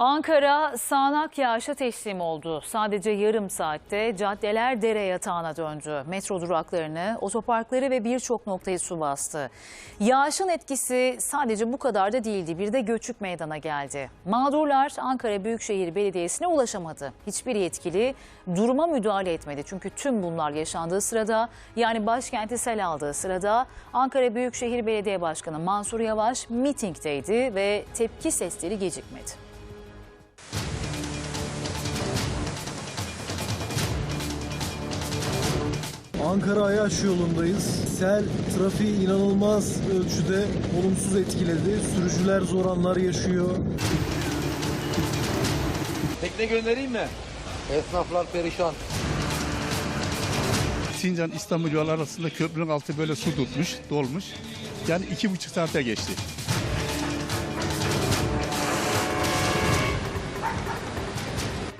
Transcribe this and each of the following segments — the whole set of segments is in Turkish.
Ankara sağanak yağışa teslim oldu. Sadece yarım saatte caddeler dere yatağına döndü. Metro duraklarını, otoparkları ve birçok noktayı su bastı. Yağışın etkisi sadece bu kadar da değildi. Bir de göçük meydana geldi. Mağdurlar Ankara Büyükşehir Belediyesi'ne ulaşamadı. Hiçbir yetkili duruma müdahale etmedi. Çünkü tüm bunlar yaşandığı sırada yani başkenti sel aldığı sırada Ankara Büyükşehir Belediye Başkanı Mansur Yavaş mitingdeydi ve tepki sesleri gecikmedi. Ankara Ayaş yolundayız. Sel trafiği inanılmaz ölçüde olumsuz etkiledi. Sürücüler zor anlar yaşıyor. Tekne göndereyim mi? Esnaflar perişan. Sincan İstanbul yolu arasında köprünün altı böyle su tutmuş, dolmuş. Yani iki buçuk saate geçti.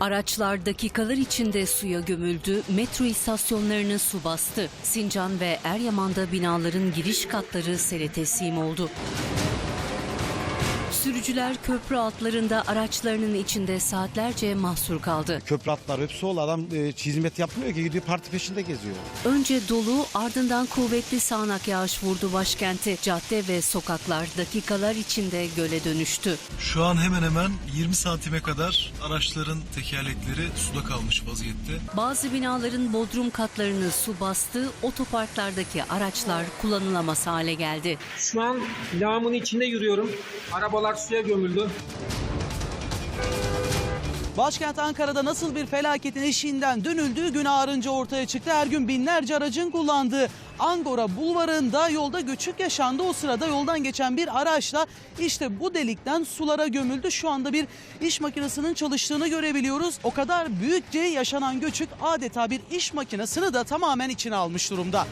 Araçlar dakikalar içinde suya gömüldü, metro istasyonlarını su bastı. Sincan ve Eryaman'da binaların giriş katları sele teslim oldu. Sürücüler köprü altlarında araçlarının içinde saatlerce mahsur kaldı. Köprü hatları hepsi ol. Adam e, hizmet yapmıyor ki gidiyor parti peşinde geziyor. Önce dolu ardından kuvvetli sağanak yağış vurdu başkenti. Cadde ve sokaklar dakikalar içinde göle dönüştü. Şu an hemen hemen 20 santime kadar araçların tekerlekleri suda kalmış vaziyette. Bazı binaların bodrum katlarını su bastı, otoparklardaki araçlar kullanılamaz hale geldi. Şu an lağımın içinde yürüyorum. Arabalar suya gömüldü. Başkent Ankara'da nasıl bir felaketin eşiğinden dönüldüğü gün ağarınca ortaya çıktı. Her gün binlerce aracın kullandığı Angora Bulvarı'nda yolda göçük yaşandı. O sırada yoldan geçen bir araçla işte bu delikten sulara gömüldü. Şu anda bir iş makinesinin çalıştığını görebiliyoruz. O kadar büyükçe yaşanan göçük adeta bir iş makinesini de tamamen içine almış durumda.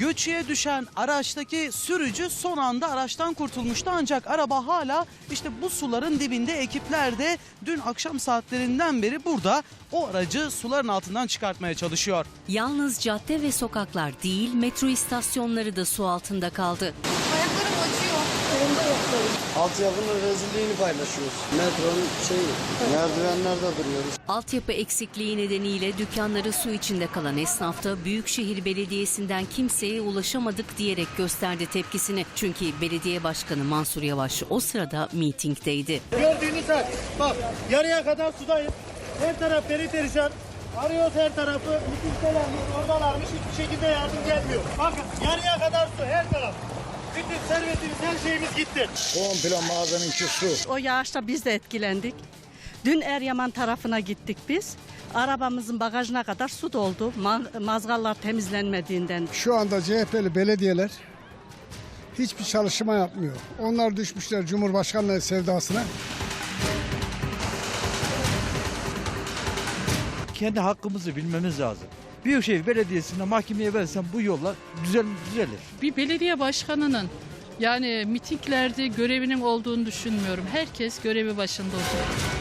Göçüğe düşen araçtaki sürücü son anda araçtan kurtulmuştu ancak araba hala işte bu suların dibinde ekipler de dün akşam saatlerinden beri burada o aracı suların altından çıkartmaya çalışıyor. Yalnız cadde ve sokaklar değil, metro istasyonları da su altında kaldı. Altyapının rezilliğini paylaşıyoruz. Metronun şeyi, merdivenlerde duruyoruz. Altyapı eksikliği nedeniyle dükkanları su içinde kalan esnaf da Büyükşehir Belediyesi'nden kimseye ulaşamadık diyerek gösterdi tepkisini. Çünkü belediye başkanı Mansur Yavaş o sırada mitingdeydi. Gördüğünüz hal. Bak yarıya kadar sudayız. Her taraf peri perişan. Arıyoruz her tarafı. Mitingdelermiş, oradalarmış. Hiçbir şekilde yardım gelmiyor. Bakın yarıya kadar su her taraf. Bütün servetimiz, her şeyimiz gitti. Komple mağazanınki su. O yağışta biz de etkilendik. Dün Eryaman tarafına gittik biz. Arabamızın bagajına kadar su doldu. Ma- mazgallar temizlenmediğinden. Şu anda CHP'li belediyeler hiçbir çalışma yapmıyor. Onlar düşmüşler Cumhurbaşkanlığı sevdasına. Kendi hakkımızı bilmemiz lazım. Büyükşehir Belediyesi'ne mahkemeye versen bu yollar düzel, düzelir. bir belediye başkanının yani mitinglerde görevinin olduğunu düşünmüyorum. Herkes görevi başında oturuyor.